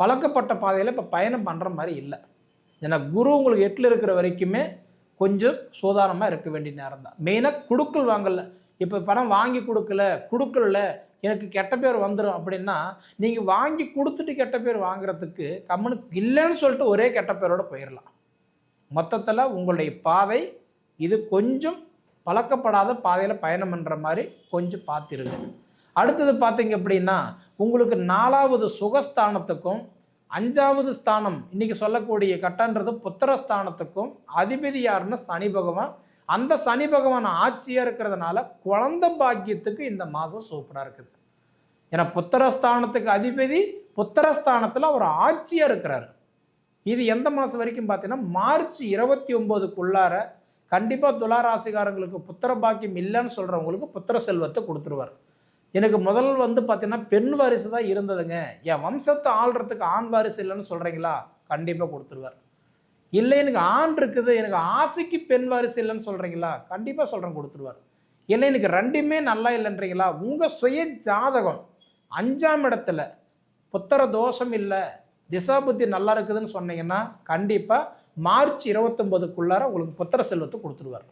பழக்கப்பட்ட பாதையில் இப்போ பயணம் பண்ணுற மாதிரி இல்லை. ஏன்னா குரு உங்களுக்கு எட்டில் இருக்கிற வரைக்குமே கொஞ்சம் சூதானமாக இருக்க வேண்டிய நேரம் தான். மெயினாக குடுக்கல் வாங்கல இப்போ பணம் வாங்கி கொடுக்கல கொடுக்கல எனக்கு கெட்ட பேர் வந்துடும் அப்படின்னா நீங்கள் வாங்கி கொடுத்துட்டு கெட்ட பேர் வாங்குறதுக்கு கம்மனுக்கு இல்லைன்னு சொல்லிட்டு ஒரே கெட்ட பேரோட போயிடலாம் மொத்தத்தில் உங்களுடைய பாதை இது கொஞ்சம் பழக்கப்படாத பாதையில் பயணம் பண்ணுற மாதிரி கொஞ்சம் பார்த்துருங்க அடுத்தது பார்த்தீங்க அப்படின்னா உங்களுக்கு நாலாவது சுகஸ்தானத்துக்கும் அஞ்சாவது ஸ்தானம் இன்னைக்கு சொல்லக்கூடிய கட்டன்றது புத்திரஸ்தானத்துக்கும் அதிபதி யாருன்னா சனி பகவான். அந்த சனி பகவான் ஆட்சியாக இருக்கிறதுனால குழந்தை பாக்கியத்துக்கு இந்த மாதம் சூப்பராக இருக்குது. ஏன்னா புத்திரஸ்தானத்துக்கு அதிபதி புத்திரஸ்தானத்தில் அவர் ஆட்சியாக இருக்கிறார். இது எந்த மாதம் வரைக்கும் பார்த்தீங்கன்னா மார்ச் இருபத்தி ஒம்போதுக்குள்ளார கண்டிப்பாக துளாராசிகாரங்களுக்கு புத்திர பாக்கியம் இல்லைன்னு சொல்கிறவங்களுக்கு புத்திர செல்வத்தை கொடுத்துருவார். எனக்கு முதல் வந்து பார்த்தீங்கன்னா பெண் வாரிசு தான் இருந்ததுங்க. என் வம்சத்தை ஆள்றதுக்கு ஆண் வாரிசு இல்லைன்னு சொல்கிறீங்களா கண்டிப்பாக கொடுத்துருவார். இல்லை எனக்கு ஆண் இருக்குது. எனக்கு ஆசைக்கு பெண் வாரிசு இல்லைன்னு சொல்கிறீங்களா கண்டிப்பாக சொல்கிறேன் கொடுத்துருவார். இல்லை எனக்கு ரெண்டுமே நல்லா இல்லைன்றீங்களா? உங்கள் சுய ஜாதகம் அஞ்சாம் இடத்துல புத்திர தோஷம் இல்லை திசா புத்தி நல்லா இருக்குதுன்னு சொன்னீங்கன்னா கண்டிப்பாக மார்ச் இருபத்தொம்போதுக்குள்ளார உங்களுக்கு புத்திர செல்வத்தை கொடுத்துருவார்.